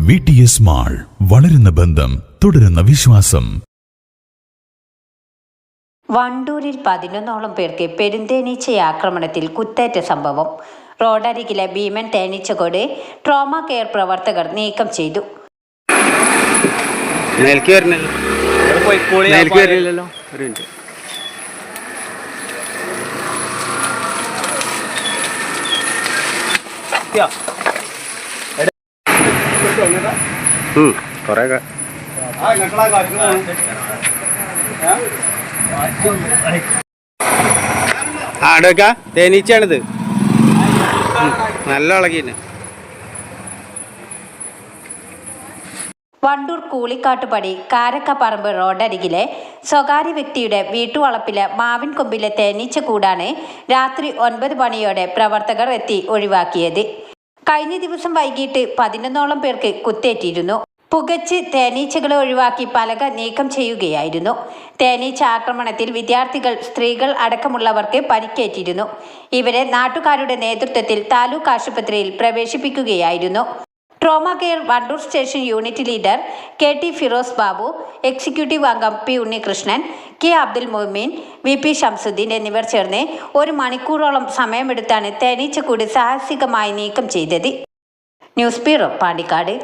V T S mall വളരുന്ന ബന്ധം തുടരുന്ന വിശ്വാസം. വണ്ടൂരിൽ പതിനൊന്നോളം പേർക്ക് പെരുന്തേനീച്ച ആക്രമണത്തിൽ കുത്തേറ്റ സംഭവം. റോഡരികിലെ ഭീമൻ തേനീച്ചകോട് ട്രോമ കെയർ പ്രവർത്തകർ നീക്കം ചെയ്തു. മേൽക്ക് വരുന്നില്ല മേൽക്ക് വരുന്നില്ലല്ലോ ഒരു മിനിറ്റ് ഉം, കുറേയൊക്കെ. ആ അടുക്ക തേനീച്ചയാണിത്. നല്ല ഇളകിന്. വണ്ടൂർ കൂളിക്കാട്ടുപടി കാരക്കപ്പറമ്പ് റോഡരികിലെ സ്വകാര്യ വ്യക്തിയുടെ വീട്ടുവളപ്പിലെ മാവിൻ കൊമ്പിലെ തേനീച്ച കൂടാണ് രാത്രി ഒൻപത് മണിയോടെ പ്രവർത്തകർ എത്തി ഒഴിവാക്കിയത്. കഴിഞ്ഞ ദിവസം വൈകിട്ട് പതിനൊന്നോളം പേർക്ക് കുത്തേറ്റിയിരുന്നു. പുകച്ച് തേനീച്ചകളെ ഒഴിവാക്കി പലക നീക്കം ചെയ്യുകയായിരുന്നു. തേനീച്ച ആക്രമണത്തിൽ വിദ്യാർത്ഥികൾ സ്ത്രീകൾ അടക്കമുള്ളവർക്ക് പരിക്കേറ്റിരുന്നു. ഇവരെ നാട്ടുകാരുടെ നേതൃത്വത്തിൽ താലൂക്ക് ആശുപത്രിയിൽ പ്രവേശിപ്പിക്കുകയായിരുന്നു. Trauma care Wandoor station unit leader K T Firoz Babu executive അംഗം P Unnikrishnan K Abdul Moimeen V P Shamsuddeen എന്നിവർ ചേർന്ന് ഒരു മണിക്കൂറോളം സമയമെടുത്താണ് തേനീച്ചക്കൂട് സാഹസികമായി നീക്കം ചെയ്തത്. News bureau Pandikkad.